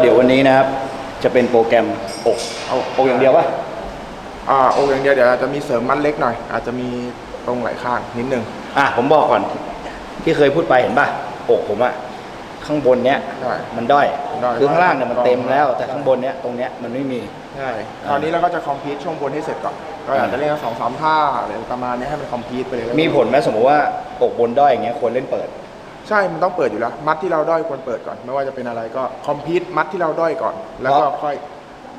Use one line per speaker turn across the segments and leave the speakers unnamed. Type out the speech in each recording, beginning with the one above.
เดี๋ยววันนี้นะครับ จะเป็นโปรแกรมอกเอาอกอย่างเดียวปะ
อ่าอกอย่างเดียวเดี๋ยวอาจจะมีเสริมมัดเล็กหน่อย อาจจะมีตรงไหล่ข้างนิดนึง
อะผมบอกก่อน ที่เคยพูดไปเห็นป่ะอกผมอะข้างบนเนี้ย
ใช่
มันด้อย
ด้อย
คือข้างล่างเนี่ยมันเต็มแล้ว แต่ข้างบนเนี้ยตรงเนี้ยมันไม่มี
ใช่คราวนี้เราก็จะคอมพลีทช่วงบนให้เสร็จก่อนก็อาจจะเล่นสองสามท่าอะไรประมาณนี้ให้มันคอมพลีทไปเลย
มีผลไหมสมมติว่าอกบนด้อยอย่างเงี้ยควรเล่นเปิด
ใช่มันต้องเปิดอยู่แล้ว มัดที่เราด้อยควรเปิดก่อน ไม่ว่าจะเป็นอะไรก็คอมพลีทมัดที่เราด้อยก่อน แล้วก็
เพราะ
ค่อย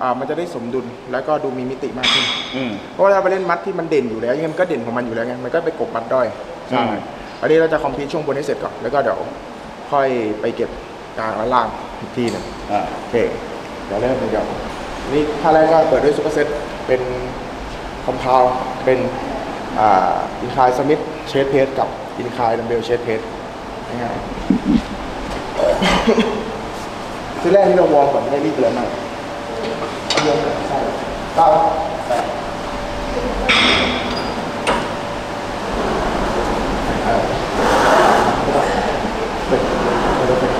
อ่ามันจะได้สมดุลแล้วก็ดูมีมิติมากขึ้น
อืม
เพราะว่าเราไปเล่นมัดที่มันเด่นอยู่แล้วยังไงมันก็เด่นของมันอยู่แล้วไงมันก็ไปกบมัดด้อย
ใช่
อันนี้เราจะคอมพลีทช่วงบนให้เสร็จก่อนแล้วก็เดี๋ยวค่อยไปเก็บกลางและล่างอีกทีหนึง
อ่า
โอเค เดี๋ยวเริ่มเลยเดี๋ยวนี่ท่าแรกก็เปิดด้วยซูเปอร์เซตเป็นคอมเพลเป็นอ่าอินคลายสมิธเชสเพสกับอินคลายดัมเบลเชสเพส ง่ายๆที่แรกที่เราวอร์มก่อนได้รีบเลยมากเยกก่อนใช่เก้าแปดเออเปิดเปิดเปิด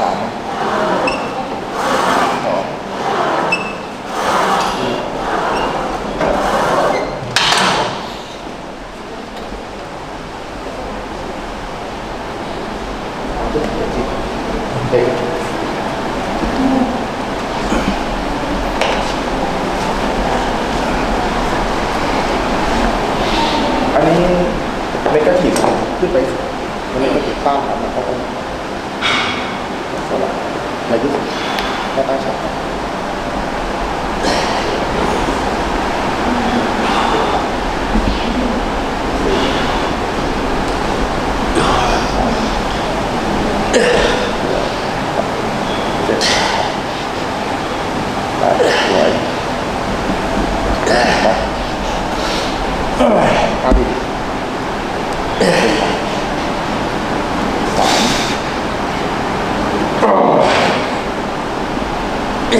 สามสองเด็ก อันนี้เมกะทีฟขึ้นไปอันนี้ก็ติดตั้งครับมันเข้าไปสลับในยุคแค่ตั้งฉากเออ จ็ดแปดสวยมาเอาดิสามโอเค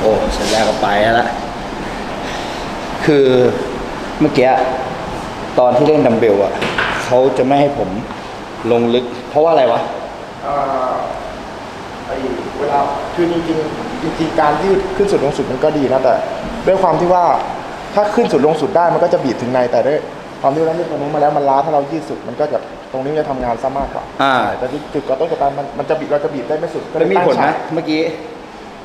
โอ้สร็จแล้วก็ไปแล้ว คือเมื่อกี้ ตอนที่เล่นดัมเบลอะเขาจะไม่ให้ผมลงลึก เพราะว่าอะไรวะ
เอ่อไอ้เวลาคือจริงๆจริงๆการยืดขึ้นสุดลงสุดมันก็ดีนะแต่ ด้วยความที่ว่าถ้าขึ้นสุดลงสุดได้มันก็จะบีบถึงในแต่ด้วยความที่เราเล่นตรงนู้นมาแล้วมันล้าถ้าเรายืดสุดมันก็จะตรงนี้จะทำงานซะมากกว่า
อ่า
แต่ที่จุดกระต้นกระตานมันมันจะบีบเราจะบีบได้ไม่สุดก็เล
แล้
ยว
มีผล
ตั้ง
นะ
ฉาก
เมื่อกี้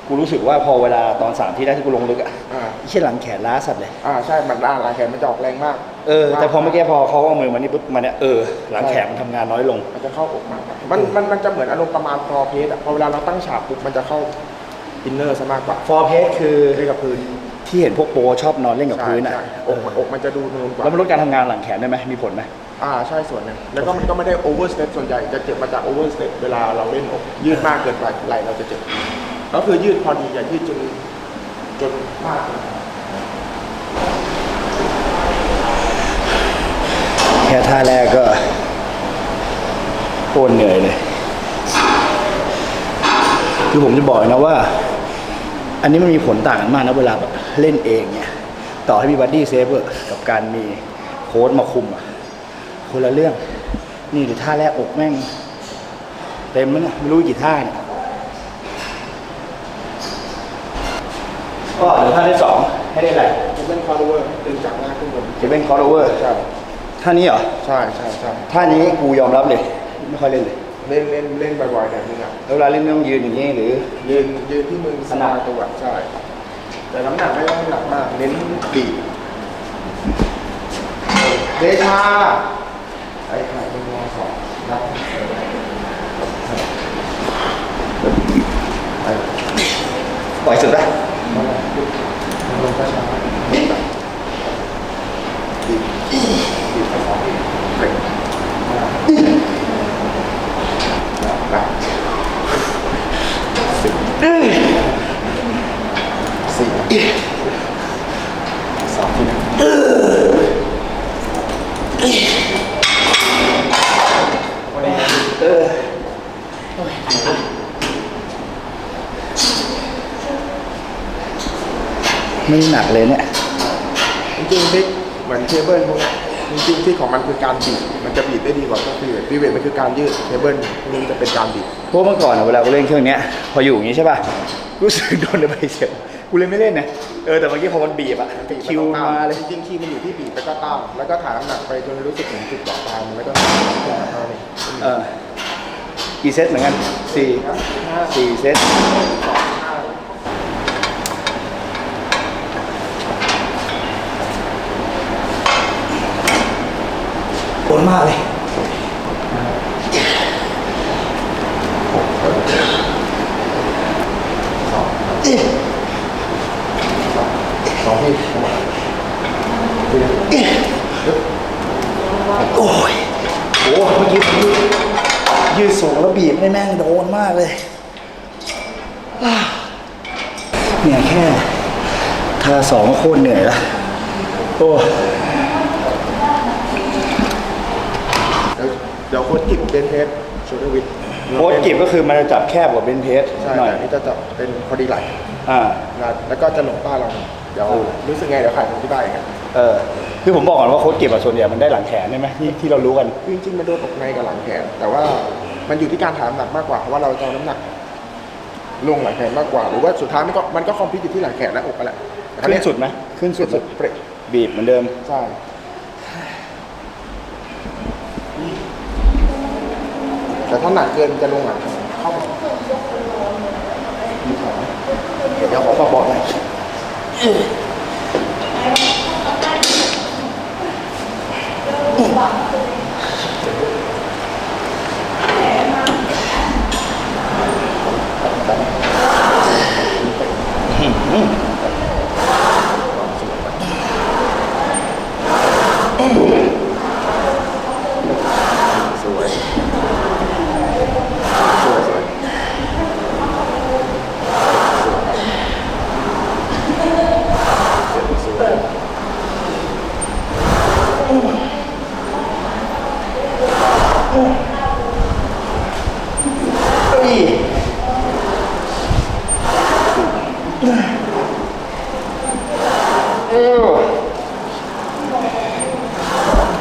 กูรู้สึกว่าพอเวลาตอนสามที่แรกที่กูลงลึกอะ
อ่า
ไอ้เชี่ยหลังแขนล้าสัตว์เลย
อ่าใช่มันล้าหลังแขนมันจะออกแรงมาก
เออแต่พอเมื่อกี้พอเขาเอามือมานี่ปุ๊บมาเนี่ยเออหลังแขนมันทำงานน้อยลง
มันจะเข้าอกมากกว่ามันมันมันจะเหมือนอารมณ์ประมาณคอเพสอะพอเวลาเราตั้งฉากปุ๊บมันจะเข้าอินเนอร์ซะมากกว่า
ฟอร์เพสคือ
เล่นกับพื้น
ที่เห็นพวกโปรชอบนอนเล่นกับพื้นอะ
ใช่ใช่อกมันอกมันจะดูนูนกว่า
แล้วมันลดการทำงานหลังแขนได้ไหมมีผลไหม
อ่าใช่ส่วนหนึ่งแล้วก็มันก็ไม่ได้โอเวอร์สเต p ส่วนใหญ่จะเจ็บมาจากโอเวอร์สเต p เวลาเราเล่นอกยืดมากเกินไปไหลเราจะเจ็บก็คือยืดพอดีอย่ายืดจนจนมากเกินไป
แค่ท่าแรกก็ โคตรเหนื่อยเลย คือผมจะบอกเลยนะว่า อันนี้มันมีผลต่างกันมากนะเวลาแบบเล่นเองเนี่ย ต่อให้มีบัดดี้เซฟเวอร์กับการมีโค้ชมาคุมอะคนละเรื่อง นี่หรือท่าแรกอกแม่ง เต็มแล้วเนี่ยไม่รู้กี่ท่าเนี่ยก็เหลือท่าที่สองให้ได้อะไร
จะเป็นคอร์ดเวอร์ดึงจากหน้าขึ้นบน
จะเป็นคอร์ดโอเวอร์
ใช่
ท่านี้เหรอ
ใช่ใช่ใช่
ท่านี้กูยอมรับเลย ไม่ค่อยเล่นเลย
เล่นเล่นเล่นบ่อยๆเนี่ยมึงอะ
แล้วเวลาเล่นต้องยืนอย่างนี้หรือ
ยืนยืนที่มือสบายตัวใช่แต่น้ำหนักไม่ต้องน้ำหนักมาก เน้นบีบเดชาไอ้ไข่เป็นวอสองนับไป
ปล่อยสุดไหม
มาเลยลงช้าๆบีบบีบบีบไปสองบีบเบรก หนึ่งสี่สองเออ
ไม่หนักเลยเนี่ย
จริงๆเหมือนเคเบิลพวก จริงๆที่ของมันคือการบีบมันจะบีบได้ดีกว่าพวกฟรีเวทฟรีเวทมันคือการยืดเทเบิลพวกนี้มันจะเป็นการบีบ
เพราะเมื่อก่อนอะเวลากูเล่นเครื่องเนี้ยพออยู่อย่างงี้ใช่ป่ะรู้สึกโดนใบเสียบกูเลยไม่เล่นนะเออแต่เมื่อกี้พอมันบีบอะคิวมาเลย
จริงๆคีย์มันอยู่ที่บีบแล้วก็ต้านแล้วก็ถ่ายน้ำหนักไปจนรู้สึกถึงจุดต่อตามแล้วก็เอาเลย
เออกี่เซตเหมือนกันสี่สี่เซตปวดมากเลย
สองที่เข้ามา
โอ้ยโอ้เมื่อกี้ผมยืดยืดสูงแล้วบีบให้แม่งโดนมากเลยอ่าเนี่ยแค่ทาสองก็โคตรเหนื่อยละโอ้
เดี๋ยวเดี๋ยวโค้ชกิบเบนเทสโชเดอร์วิท
โค้ดกิบก็คือมันจะจับแคบกว่าเบนเพส
ใช่
หน่อย
แต่อันนี้จะจับเป็นพอดีไหล
อ่า
นะแล้วก็จะหลงต้าเราเดี๋ยวรู้สึกไงเดี๋ยวขายผมที่บ้านกัน
เออคือผมบอกก่อนว่าโค้ดกิบอะส่วนใหญ่มันได้หลังแขนใช่ไหมที่ที่เรารู้กัน
จริงๆมันโดนอกในกับหลังแขนแต่ว่ามันอยู่ที่การถ่ายน้ำหนักมากกว่าเพราะว่าเราจะเอาน้ำหนัก ลงหลังแขนมากกว่าหรือว่าสุดท้ายมันก็มันก็คอมพิวอยู่ที่หลังแขนและอกกันแหละ
ขึ้นสุดไหมขึ้นสุ
สุ
ด
ดสุดเปรก
บีบเหมือนเดิม
ใช่ แต่ถ้าหนักเกินจะลงหลังแขนเข้ามา
เดี๋ยวขอฝากบอกหน่อย
สวยสวยสวยสวย
เอ้ย เออ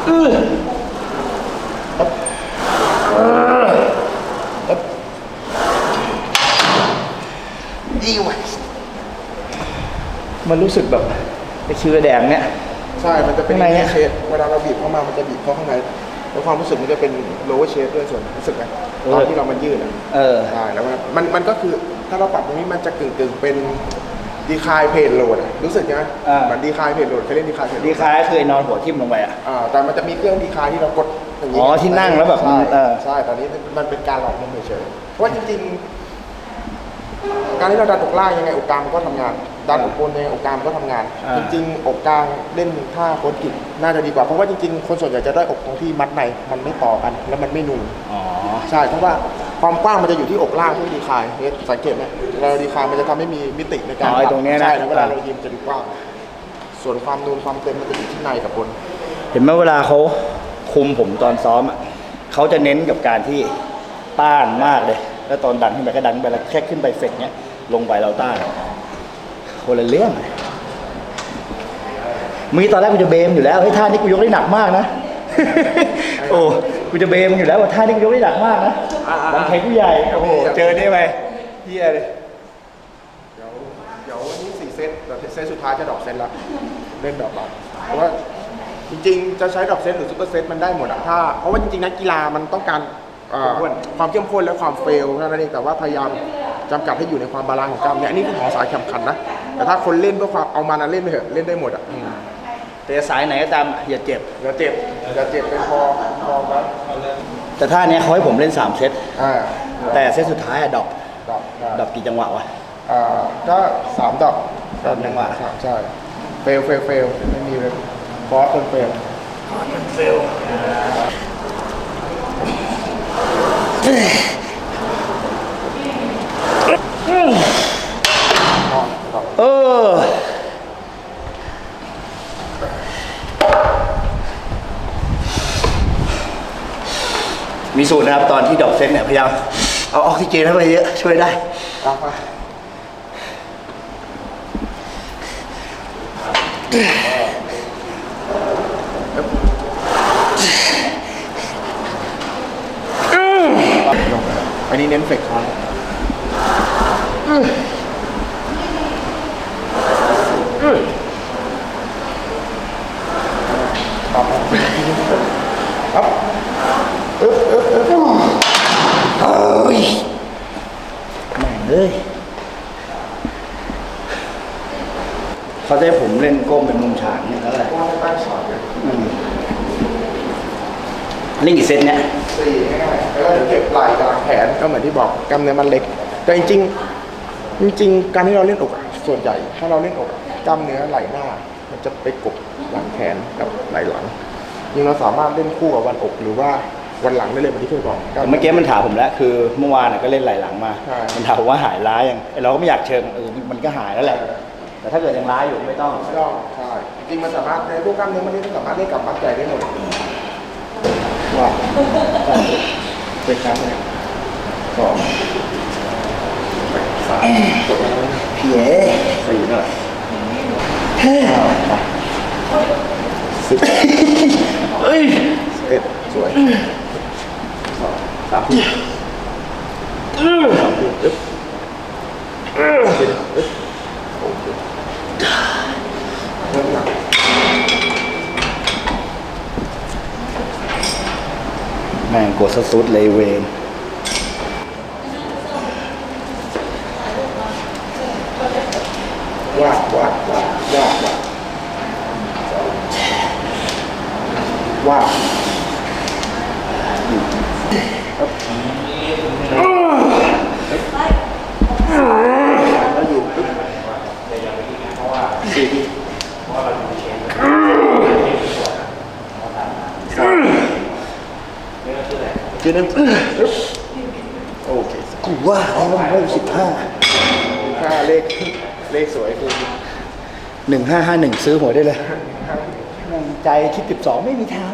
เอออีวะมันรู้สึกแบบไอ้เชื้อแดงเนี่ย
ใช่ มันจะเป็น
ข้างในเนี่ย
เชดเวลาเราบีบเข้ามา มันจะบีบเข้าข้างใน แล้วความรู้สึกมันจะเป็น lower shape ด้วยส่วนรู้สึกไหมตอนที่เรามันยืดอะ
เออ
ใช่ แล้วมันมันมันก็คือ ถ้าเราปรับตรงนี้มันจะกึ่งกึ่งๆเป็นดีคายเพนโหลดรู้สึกใช่ไหม
อ่า
เหมือนดีคายเพนโหลดเคยเล่นดีคายเพนโหล
ดี
ด
คล้ายคือไอ้นอนหัวทิ่มลงไปอะ
อ่าแต่มันจะมีเครื่องดีคายที่เรากดอย่างนี้
อ๋อที่นั่งแล้วแบบ
ใช่
เออ
ใช่ตอนนี้มันเป็นการหลอกมันเฉยๆเพราะว่าจริงๆ การที่เราดันอกล่างยังไงอกกลางมันก็ทำงาน ดันอกบนยังไงอกกลางมันก็ทำงาน
อ่า
จริงๆอกกลางเล่นท่าโคตรกิจน่าจะดีกว่าเพราะว่าจริงๆ คนส่วนใหญ่จะได้อกตรงที่มัดในมันไม่ต่อกันแล้วมันไม่นูน
อ๋อ
ใช่เพราะว่า ความกว้างมันจะอยู่ที่อกล่างที่ดีคายเนี่ยสังเกตไหมเวลาเราดีคายมันจะทำให้มีมิติในการ
อ๋อไอ้ตรงเนี้ยนะ
ใช่แล้วเวลาเรายิงจะดูกว้าง ส่วนความนูนความเต็มมันจะอยู่ที่ในกับบน
เห็นไหมเวลาเขาคุมผมตอนซ้อมอะเขาจะเน้นกับการที่ต้านมากเลย แล้วตอนดันขึ้นไปก็ดันขึ้นไปแล้วแค่ขึ้นไปเฟกเนี้ยลงไปเราต้านคนละเรื่องมีตอนแรกกูจะเบมอยู่แล้วเฮ้ยท่านี้กูยกได้หนักมากนะ โอ้ กูจะเบมอยู่แล้วว่าท่านี้กูยกได้หนักมากนะ
อ่าๆๆ
ลำแขนกูใหญ่ โอ้โห เจอนี่ไปเฮียเลย
เดี๋ยวเดี๋ยววันนี้สี่เซตแต่เซตสุดท้ายจะดรอกเซตละเล่นดรอกบัตเพราะว่าจริงๆ จะใช้ดรอกเซตหรือซุปเปอร์เซตมันได้หมดอะถ้า เพราะว่าจริงๆนักกีฬามันต้องการเอ่อความเข้มข้นและความเฟลเท่านั้นเองแต่ว่าพยายามจำกัดให้อยู่ในความบาลานซ์ของกล้ามเนื้ออันนี้คือของสายแข่งขันนะแต่ถ้าคนเล่นเพื่อความเอามานะเล่นไปเถอะเล่นได้หมดอะ
แต่สายไหนก็ตามอย่าเจ็บ
อย่าเจ็บอย่าเจ็บเป็นพอพอครับ
แต่ท่าเนี้ยเขาให้ผมเล่นสามเซต
อ่า
แต่เซตสุดท้ายอะดรอป
ดรอกได้
ดรอปกี่จังหวะวะ
อ่าก็สามดอก
สามจังหวะ
สามใช่เฟลเฟลเฟลไม่มีเลยฟอสเป็นเฟล
เฟล
อ๋อดอก
เออ มีสูตรนะครับ ตอนที่ดอกเซนเนี่ยพยายามเอาออกซิเจนเข้าไปเยอะช่วยได้
ตามมาอันนี้เน้นเฟกครั้งครับครับอึ๊บอึ๊บอึ๊บ
แม่งเอ้ยเขา จะให้ผมเล่นก้มเป็นมุมฉากเนี่ยแล้วอะไร
ว่าไม่ตั้งช็อตเลย
อืมเล่นกี่เซตเนี่ย
สี่ง่ายๆแล้วก็เดี๋ยวเก็บไหล่กลางแขนก็เหมือนที่บอกกล้ามเนื้อมันเล็ก แต่จริงๆจริงๆการที่เราเล่นอกอะส่วนใหญ่ ถ้าเราเล่นอกอะกล้ามเนื้อไหล่หน้า มันจะไปกบหลังแขนกับไหล่หลังยิ่งเราสามารถเล่นคู่กับวันอกหรือว่าวันหลังได้เลยเหมือนที่เคยบอกกล้า
แต่เมื่อกี้มันถามผมแล้วคือเมื่อวานน่ะก็เล่นไหล่หลังมา
ใช่
มันถามผมว่าหายล้ายังไอ้เราก็ไม่อยากเชิงเออมันก็หายแล้วแหละ แต่ถ้าเกิดยังล้าอยู่ไม่ต้อง
ไม่ต้องใช่จริงๆมันสามารถในพวกกล้ามเนื้อมันนี่มันสามารถเล่นกับมัดใหญ่ได้หมดว่าเป็นครั้งแรกสองสาม
พี่เอ๋
สี่เท่าไหร่สิบ
เอ้ย
สิบเอ็ดสวยสองสามสามอึ๊บอึ๊บอึ๊บโอเคเริ่มหนัก
แม่งกดสุดเลยเวน
วาดวาดวาดวาดวาดวาดแล้วอยู่ปึ๊บสี่ที คือนั่นปึ๊บโอเค
กูว่าแล้วมันได้สิบห้า
ค่าเลขเลขสวยคือ
หนึ่งห้าห้าหนึ่งซื้อหวยได้เลยแม่งใจคิดสิบสองไม่มีทาง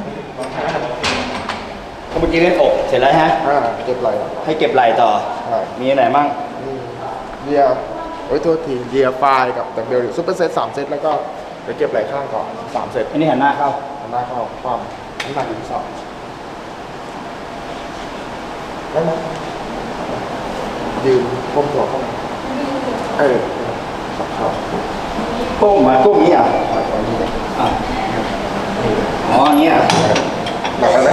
เมื่อกี้เล่นอกเสร็จแล้วฮะ
อ่าเก็บไหล
ให้เก็บไหล่ต่อ
ใช่
มีอันไหนมั่ง
เดียโอ้ยโทษทีเดียไฟล์กับดับเบิลซูเปอร์เซตสามเซตแล้วก็เดี๋ยวเก็บไหลข้างก่อนสามเซต
อันนี้หันหน้าเข้า
ทำหน้าเข้าความน้ำหนักอยู่ที่สอง ได้ไหมยืนก้มตัวเข้ามาเออขับเข้า
ก้มมาก้มอย่างนี้อะ
ปล่อยตอนนี้เลย
อะอ๋ออย่างนี้อะ
หนักแล้วไหม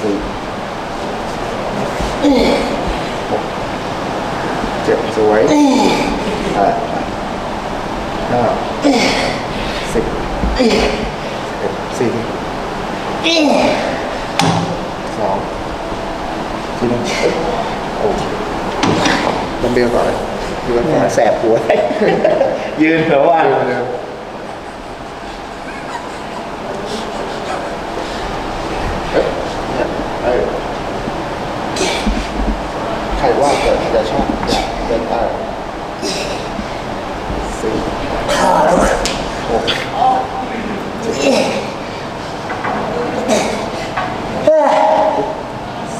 สี่หกเจ็บสวยแปดเก้าสิบเอ็ด สี่สองทีหนึงโอเคดัมเบลก่อนเลยยืน
แม่
ก่อน
แสบหัว ยืนเผื่อว่า
ยืนเหมือนเดิมเอ๊ะเนี่ยเออใครว่าเกิดจะชอบอยากเดินใต้สี่หก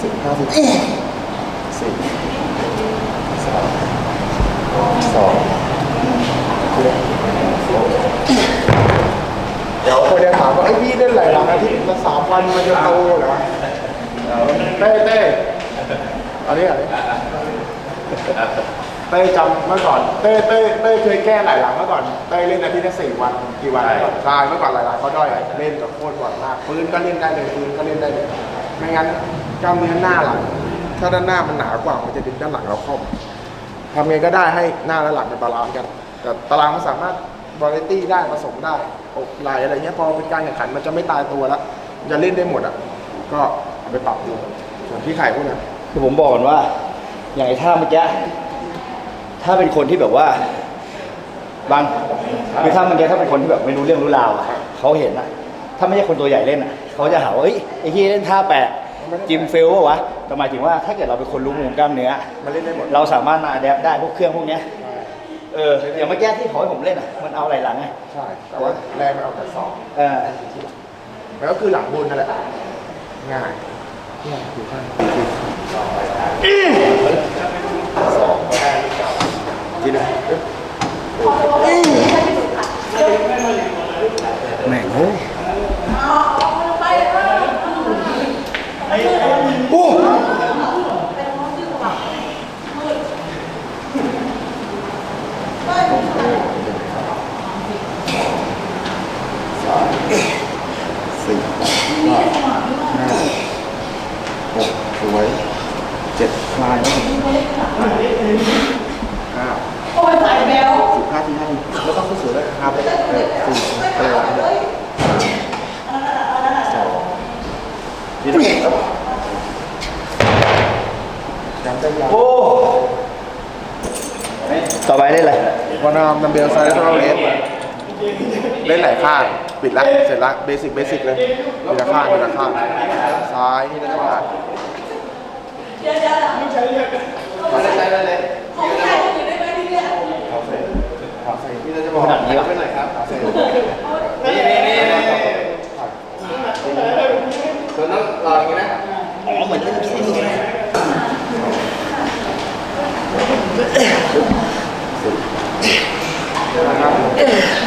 สิบห้าสิบสี่สามสองเดี๋ยวคนจะถามว่าไอ้ยพี่เล่นหลายหลังอาทิตย์ละสามวันมันจะโตเหรอเต้เต้อันนี้อันนี้ เต้จำเมื่อก่อนเต้เต้เต้เคยแก้หลายหลังเมื่อก่อนเต้เล่นอาทิตย์ละสี่วันกี่วันก่อนใช่เมื่อก่อนหลายหลังเขาด้อยอะเล่นกับโคตรบ่อยมากปืนก็เล่นได้เลยปืนก็เล่นได้เลยไม่งั้นกล้ามเนื้อหน้าหลัง ถ้าด้านหน้ามันหนากว่ามันจะดึงด้านหลังเราเข้าทำไงก็ได้ให้หน้าและหลังเป็นบาลานซ์กัน แต่ตารางมันสามารถบริตี้ได้ผสมได้อกไหลอะไรเงี้ยพอเป็นการแข่งขันมันจะไม่ตายตัวแล้วมันจะเล่นได้หมดอะก็เอาไปปรับดูส่วนพี่ไข่พวกนั้น
คือผมบอกก่อนว่า อย่างไอ้ท่าเมื่อกี้ถ้าเป็นคนที่แบบว่า บางคือถ้าเมื่อกี้ถ้าเป็นคนที่แบบไม่รู้เรื่องรู้ราวอะเขาเห็นอะถ้าไม่ใช่คนตัวใหญ่เล่นอะเขาจะหาว่าเอ้ยไอ้ที่เล่นท่าแปลกจิมเฟลวะวะแต่หมายถึงว่าถ้าเกิดเราเป็นคนรู้มุมกล้ามเนื้อ
มันเล่นได้หมด
เราสามารถมาอัดแอปได้พวกเครื่องพวกเนี้ยเอออย่างเมื่อกี้ที่เขาให้ผมเล่นอะมันเอาอะไรหลังไง
ใช่แต่ว่าแรงมันเอาแต่สอง
เออ
มันก็คือหลังบนนั่นแหละง่ายง่ายอยู่ข้าง ทีหนึง
แม่งเฮ้ยโอ้
สี่ ต่อไป
ได้เลย
วันนามดัมเบลไซส์เท่าเลสเล่นหลายข้างปิดละเสร็จละเบสิกเบสิกเลยทีละข้างทีละข้างซ้ายทีละข้าง
ของใครจะอยู่ได้ไหมที่เนี่ย
ขนาดนี้วะ
ตัวนั้นรออย่างนี้นะ
อ๋อเหมือนเล่นแค่นี้กัน
เ Yeah.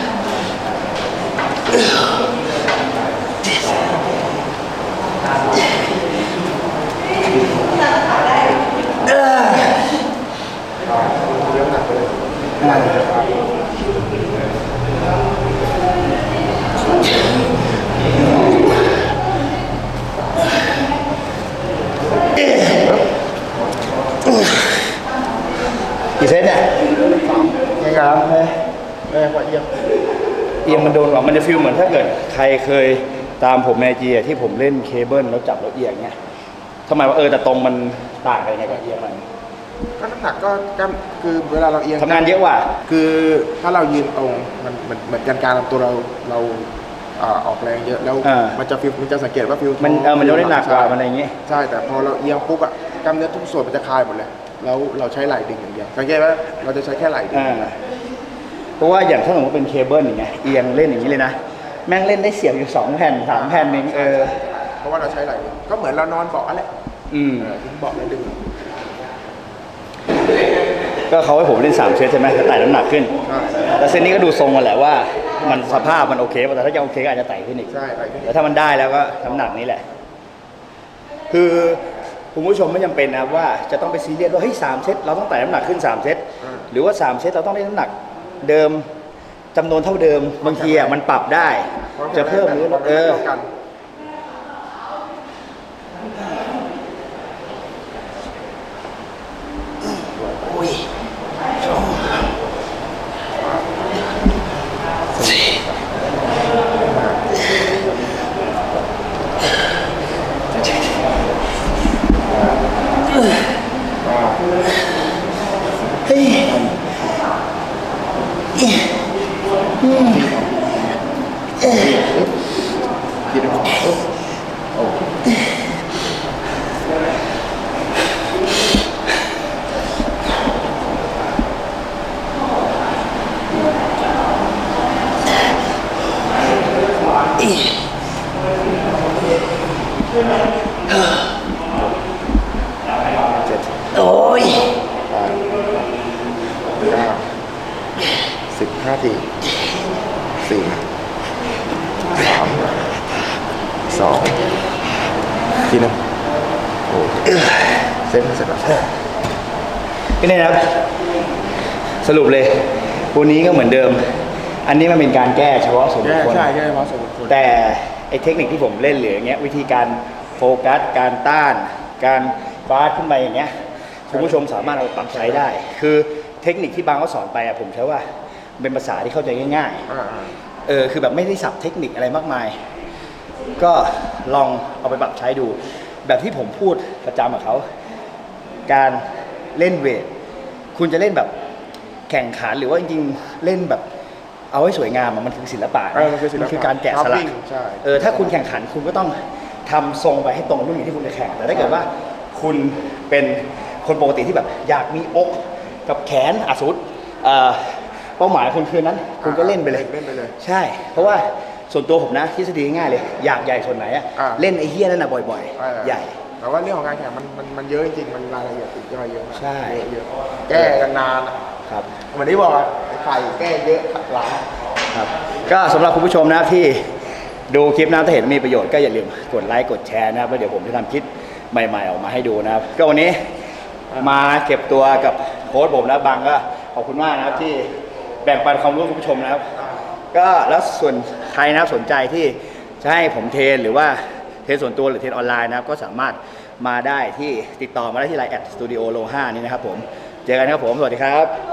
มั
นโดนหรอมันจะฟีลเหมือนถ้าเกิดใครเคยตามผมในจีที่ผมเล่นเคเบิลแล้วจับแล้วเอียงเงี้ยทำไมว่าเออแต่ตรงมันต่างกันยังไงกับเอียงมัน
ก็น้ำหนักก็กล้ามคือเวลาเราเอียง
ทำงานเยอะกว่า
คือถ้าเรายืนตรงมันเหมือนเหมือนกันการลำตัวเราเราอ่าออกแรงเยอะแล้ว
อ่า
มันจะฟิลมันจะสังเกตว่าฟิล
มันเออมันจะได้หนักกว่า
ใช่
มันอะไรอย่างงี้
ใช่แต่พอเราเอียงปุ๊บอะกล้ามเนื้อทุกส่วนมันจะคลายหมดเลยแล้วเราใช้ไหล่ดึงอย่างเดียวสังเกตว่าเราจะใช้แค่ไหล่ดึง
อ่า เพราะว่าอย่างถ้าสมมติเป็นเคเบิลอย่างเงี้ยเอียงเล่นอย่างนี้เลยนะ แม่งเล่นได้เสียบอยู่สองแผ่นสามแผ่นเองเออ
เพราะว่าเราใช้ไหล่ดึงก็เหมือนเรานอนเบาะแหละ
อืม
เออทิ้งเบาะแล้วดึง
ก็เขาให้ผมเล่นสามเซตใช่ไหมจะไต่น้ำหนักขึ้น
ใช่
แต่เซตนี้ก็ดูทรงมาแหละว่ามันสภาพมันโอเคป่ะแต่ถ้ายังโอเคก็อาจจะไต่ขึ้นอีก
ใช่ไหล่ดึง
แล้วถ้ามันได้แล้วก็น้ำหนักนี้แหละ คือคุณผู้ชมไม่จำเป็นนะครับว่าจะต้องไปซีเรียสว่าเฮ้ยสามเซตเราต้องไต่น้ำหนักขึ้นสามเซตหรือว่าสามเซตเราต้องได้น้ำหนัก เดิมจำนวนเท่าเดิม บางทีอะมันปรับได้ จะเพิ่มหรือลดเออ
ท่ากัน ทีนึงปุ๊บโอ้เจ็ด
โอ้ย
แปดเก้าสิบห้าทีสี่สามสองทีหนึงโอ้เซ็ตเสร็จแล้ว
ก็เนี่ยนะครับ สรุปเลย วันนี้ก็เหมือนเดิม อันนี้มันเป็นการแก้เฉพาะส่วนบุ
แก้
คคล
ใช่แก้มาสมควร
แต่ไอเทคนิคที่ผมเล่นหรืออย่างเงี้ยวิธีการโฟกัส การต้าน การฟาดขึ้นไปอย่างเงี้ยคุณผู้ชมสามารถเอาไปปรับใช้ได้ คือเทคนิคที่บางเขาสอนไปอะผมใช้ว่ามันเป็นภาษาที่เข้าใจง่าย
อ่าอ่า
ๆ เออคือแบบไม่ได้สับเทคนิคอะไรมากมาย ก็ลองเอาไปปรับใช้ดู แบบที่ผมพูดประจำกับเขา การเล่นเวท คุณจะเล่นแบบ แข่งขันหรือว่าจริงๆเล่นแบบเอาให้สวยงามอะมันคือศิลปะ
เออมันคือศิลปะ
มันคือการแกะสลัก
Carving ใช่
เออถ้าคุณแข่งขันคุณก็ต้องทำทรงไปให้ตรงกับรุ่นที่คุณจะแข่งแต่ถ้าเกิดว่าคุณเป็นคนปกติที่แบบอยากมีอกกับแขนอาสุดเป้าหมายคุณคือนั้น คุณก็เล่นไปเลย
เล่นไปเลย
ใช่ เพราะว่าส่วนตัวผมนะทฤษฎีง่ายๆเลย อยากใหญ่ส่วนไหนอะ
อ่า
เล่นไอ้เฮี้ยนั่นน่ะบ่อย
อ่า
ๆ ใหญ่
แต่ว่าเรื่องของการแข่งมันมันมันเยอะจริงๆมันรายละเอียดติดย่อยเยอะมาก
ใช่
เยอะเยอะแก้กันนานอะ
ครับ
เหมือนที่บอกอะไข่แก้เยอะล้าง
ครับก็สำหรับคุณผู้ชมนะครับที่ดูคลิปนะถ้าเห็นมีประโยชน์ก็อย่าลืมกดไลค์กดแชร์นะครับแล้วเดี๋ยวผมจะทำคลิปใหม่ๆออกมาให้ดูนะครับ ก็วันนี้มาเก็บตัวกับโค้ชผมนะบางก็ขอบคุณมากนะครับที่แบ่งปันความรู้คุณผู้ชมนะครับ ก็แล้วส่วนใครนะครับสนใจที่จะให้ผมเทรนหรือว่าเทรนส่วนตัวหรือเทรนออนไลน์นะครับ ก็สามารถมาได้ที่ติดต่อมาได้ที่ไลน์แอดสตูดิโอโลห้านี่นะครับผม เจอกันครับผม สวัสดีครับ